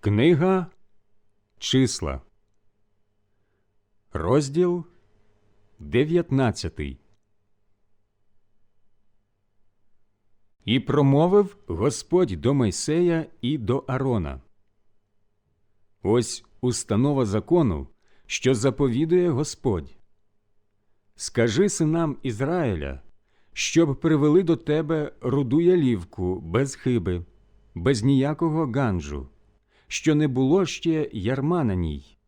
Книга Числа, розділ 19 І промовив Господь до Мойсея і до Арона. Ось установа закону, що заповідує Господь. Скажи синам Ізраїля, щоб привели до тебе руду ялівку без хиби, без ніякого ганджу що не було ще ярма на ній,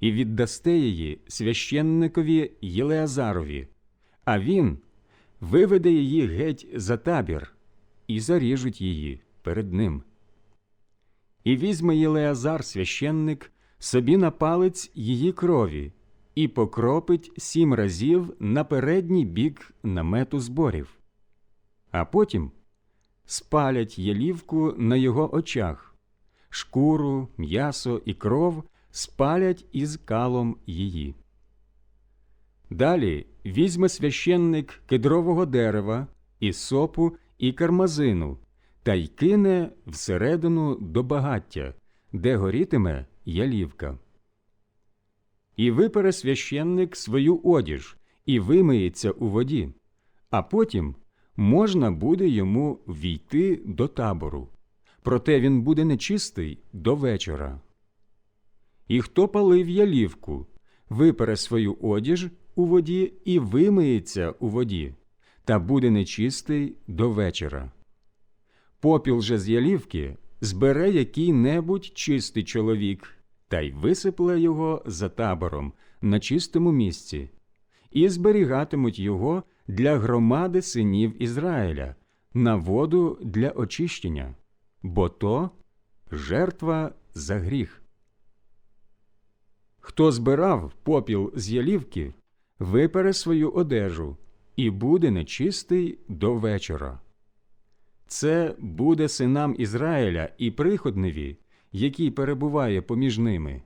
і віддасте її священникові Єлеазарові, а він виведе її геть за табір і заріжуть її перед ним. І візьме Єлеазар священник собі на палець її крові і покропить сім разів на передній бік намету зборів, а потім спалять ялівку на його очах шкуру, м'ясо і кров спалять із калом її. Далі візьме священник кедрового дерева, і сопу, і кармазину, та й кине всередину до багаття, де горітиме ялівка. І випере священник свою одіж і вимиється у воді, а потім можна буде йому війти до табору проте він буде нечистий до вечора. І хто палив ялівку, випере свою одіж у воді і вимиється у воді, та буде нечистий до вечора. Попіл же з ялівки збере який небудь чистий чоловік, та й висипле його за табором на чистому місці, і зберігатимуть його для громади синів Ізраїля на воду для очищення бо то жертва за гріх. Хто збирав попіл з ялівки, випере свою одежу і буде нечистий до вечора. Це буде синам Ізраїля і приходневі, який перебуває поміж ними,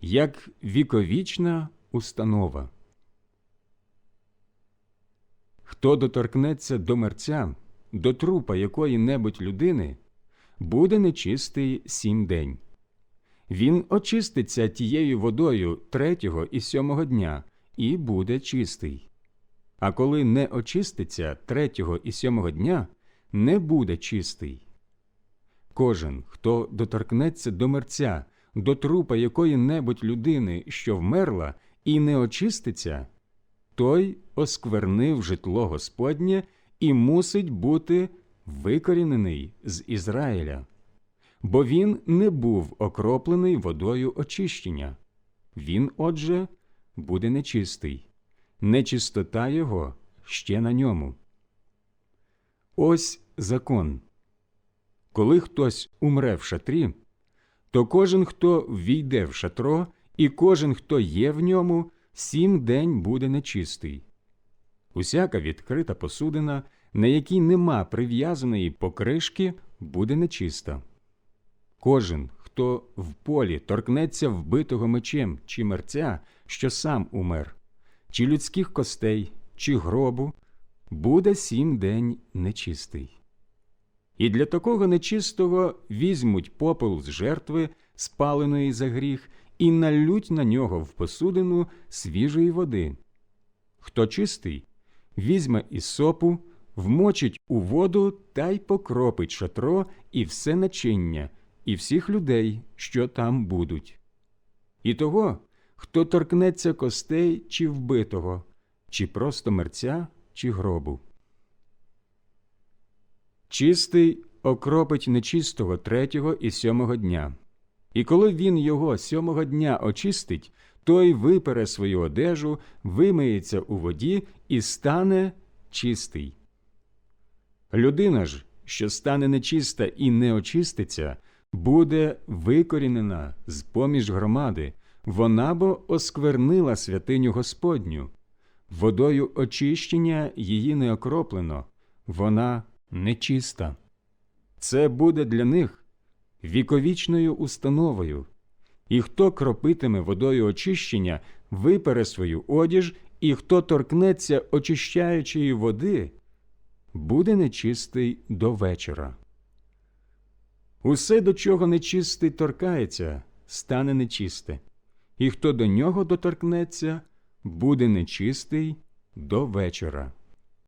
як віковічна установа. Хто доторкнеться до мерця, до трупа якої небудь людини буде нечистий сім день. Він очиститься тією водою третього і сьомого дня і буде чистий. А коли не очиститься третього і сьомого дня, не буде чистий. Кожен, хто доторкнеться до мерця, до трупа якої небудь людини, що вмерла, і не очиститься, той осквернив житло Господнє і мусить бути викорінений з Ізраїля, бо він не був окроплений водою очищення. Він, отже, буде нечистий, нечистота його ще на ньому. Ось закон. Коли хтось умре в шатрі, то кожен, хто війде в шатро, і кожен, хто є в ньому, сім день буде нечистий. Усяка відкрита посудина на якій нема прив'язаної покришки, буде нечиста. Кожен, хто в полі торкнеться вбитого мечем чи мерця, що сам умер, чи людських костей, чи гробу, буде сім день нечистий. І для такого нечистого візьмуть попел з жертви, спаленої за гріх, і налють на нього в посудину свіжої води. Хто чистий, візьме із сопу, вмочить у воду та й покропить шатро і все начиння, і всіх людей, що там будуть. І того, хто торкнеться костей чи вбитого, чи просто мерця, чи гробу. Чистий окропить нечистого третього і сьомого дня. І коли він його сьомого дня очистить, той випере свою одежу, вимиється у воді і стане чистий. Людина ж, що стане нечиста і не очиститься, буде викорінена з поміж громади, вона бо осквернила святиню Господню. Водою очищення її не окроплено, вона нечиста. Це буде для них віковічною установою. І хто кропитиме водою очищення, випере свою одіж, і хто торкнеться очищаючої води, буде нечистий до вечора. Усе, до чого нечистий торкається, стане нечисте, і хто до нього доторкнеться, буде нечистий до вечора.